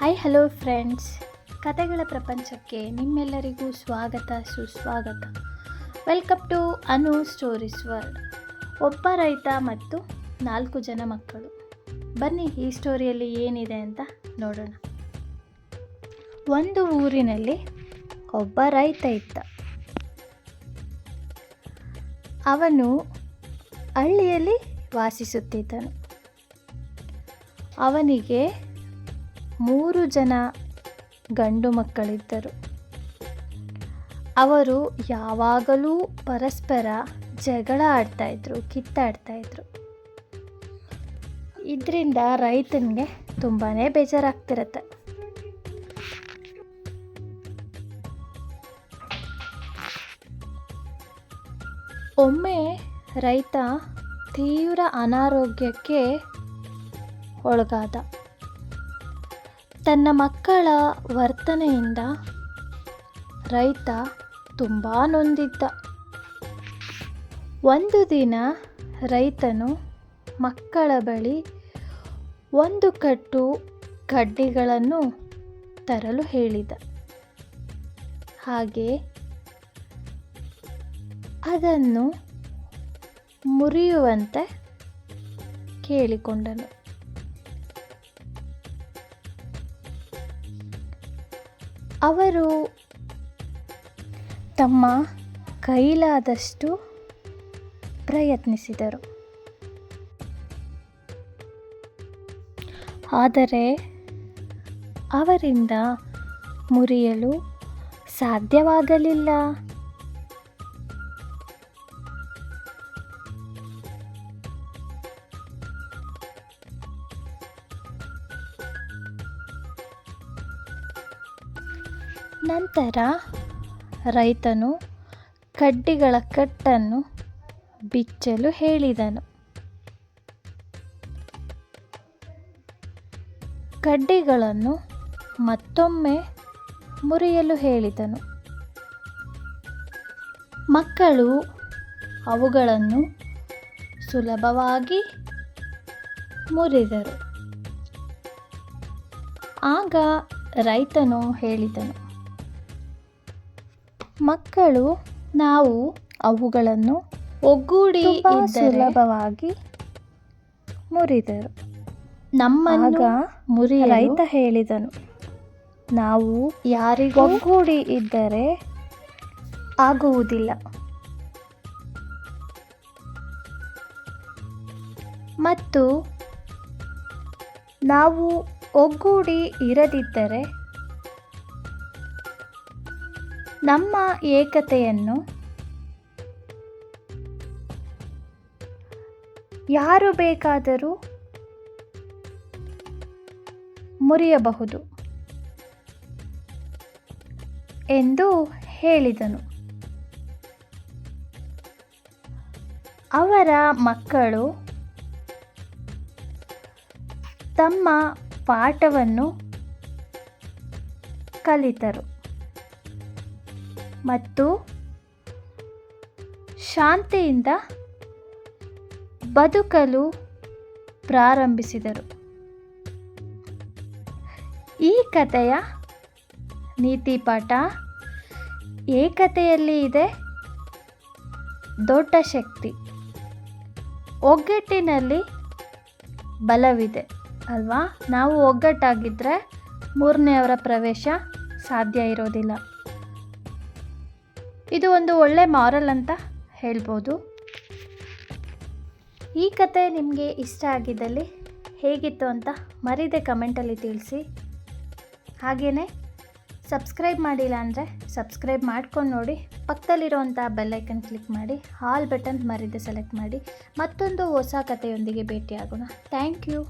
Hi hello friends ಕತೆಗಳ ಪ್ರಪಂಚಕ್ಕೆ ನಿಮ್ಮೆಲ್ಲರಿಗೂ ಸ್ವಾಗತ, ಸುಸ್ವಾಗತ. Welcome to Anu stories world ಒಬ್ಬ ರೈತ ಮತ್ತು ನಾಲ್ಕು ಜನ ಮಕ್ಕಳು. ಬನ್ನಿ ಈ ಸ್ಟೋರಿಯಲ್ಲಿ ಏನಿದೆ ಅಂತ ನೋಡೋಣ. ಒಂದು ಊರಿನಲ್ಲಿ ಒಬ್ಬ ರೈತ ಇದ್ದ. ಅವನು ಹಳ್ಳಿಯಲ್ಲಿ ವಾಸಿಸುತ್ತಿದ್ದನು. ಅವನಿಗೆ ಮೂರು ಜನ ಗಂಡು ಮಕ್ಕಳಿದ್ದರು. ಅವರು ಯಾವಾಗಲೂ ಪರಸ್ಪರ ಜಗಳ ಆಡ್ತಾಯಿದ್ರು ಕಿತ್ತಾಡ್ತಾಯಿದ್ರು ಇದರಿಂದ ರೈತನಿಗೆ ತುಂಬಾ ಬೇಜಾರಾಗ್ತಿರತ್ತೆ. ಒಮ್ಮೆ ರೈತ ತೀವ್ರ ಅನಾರೋಗ್ಯಕ್ಕೆ ಒಳಗಾದ. ತನ್ನ ಮಕ್ಕಳ ವರ್ತನೆಯಿಂದ ರೈತ ತುಂಬ ನೊಂದಿದ್ದ. ಒಂದು ದಿನ ರೈತನು ಮಕ್ಕಳ ಬಳಿ ಒಂದು ಕಟ್ಟು ಕಡ್ಡಿಗಳನ್ನು ತರಲು ಹೇಳಿದ. ಹಾಗೆ ಅದನ್ನು ಮುರಿಯುವಂತೆ ಕೇಳಿಕೊಂಡನು. ಅವರು ತಮ್ಮ ಕೈಲಾದಷ್ಟು ಪ್ರಯತ್ನಿಸಿದರು. ಆದರೆ ಅವರಿಂದ ಮುರಿಯಲು ಸಾಧ್ಯವಾಗಲಿಲ್ಲ. ನಂತರ ರೈತನು ಕಡ್ಡಿಗಳ ಕಟ್ಟನ್ನು ಬಿಚ್ಚಲು ಹೇಳಿದನು. ಕಡ್ಡಿಗಳನ್ನು ಮತ್ತೊಮ್ಮೆ ಮುರಿಯಲು ಹೇಳಿದನು. ಮಕ್ಕಳು ಅವುಗಳನ್ನು ಸುಲಭವಾಗಿ ಮುರಿದರು. ಆಗ ರೈತನು ಹೇಳಿದನು ಮಕ್ಕಳು ನಾವು ಅವುಗಳನ್ನು ಒಗ್ಗೂಡಿ ಸುಲಭವಾಗಿ ಮುರಿದರು. ನಮ್ಮನ್ನು ಮುರಿ ರೈತ ಹೇಳಿದನು ನಾವು ಯಾರಿಗೂ ಒಗ್ಗೂಡಿ ಇದ್ದರೆ ಆಗುವುದಿಲ್ಲ. ಮತ್ತು ನಾವು ಒಗ್ಗೂಡಿ ಇರದಿದ್ದರೆ ನಮ್ಮ ಏಕತೆಯನ್ನು ಯಾರು ಬೇಕಾದರೂ ಮುರಿಯಬಹುದು ಎಂದು ಹೇಳಿದನು. ಅವರ ಮಕ್ಕಳು ತಮ್ಮ ಪಾಠವನ್ನು ಕಲಿತರು. ಮತ್ತು ಶಾಂತಿಯಿಂದ ಬದುಕಲು ಪ್ರಾರಂಭಿಸಿದರು. ಈ ಕಥೆಯ ನೀತಿ ಪಾಠ ಏಕತೆಯಲ್ಲಿ ಇದೆ, ದೊಡ್ಡ ಶಕ್ತಿ. ಒಗ್ಗಟ್ಟಿನಲ್ಲಿ ಬಲವಿದೆ, ಅಲ್ವಾ? ನಾವು ಒಗ್ಗಟ್ಟಾಗಿದ್ದರೆ ಮೂರನೆಯವರ ಪ್ರವೇಶ ಸಾಧ್ಯ ಇರೋದಿಲ್ಲ. ಇದು ಒಂದು ಒಳ್ಳೆ ಮಾರಲ್ ಅಂತ ಹೇಳ್ಬೋದು. ಈ ಕತೆ ನಿಮಗೆ ಇಷ್ಟ ಆಗಿದ್ದಲ್ಲಿ ಹೇಗಿತ್ತು ಅಂತ ಮರಿದೆ ಕಮೆಂಟಲ್ಲಿ ತಿಳಿಸಿ. ಹಾಗೆಯೇ ಸಬ್ಸ್ಕ್ರೈಬ್ ಮಾಡಿಲ್ಲ ಅಂದರೆ ಸಬ್ಸ್ಕ್ರೈಬ್ ಮಾಡ್ಕೊಂಡು ನೋಡಿ ಪಕ್ಕದಲ್ಲಿರುವಂಥ ಬೆಲ್ಲೈಕನ್ ಕ್ಲಿಕ್ ಮಾಡಿ ಹಾಲ್ ಬಟನ್ ಮರೀದೆ ಸೆಲೆಕ್ಟ್ ಮಾಡಿ, ಮತ್ತೊಂದು ಹೊಸ ಕಥೆಯೊಂದಿಗೆ ಭೇಟಿಯಾಗೋಣ. Thank you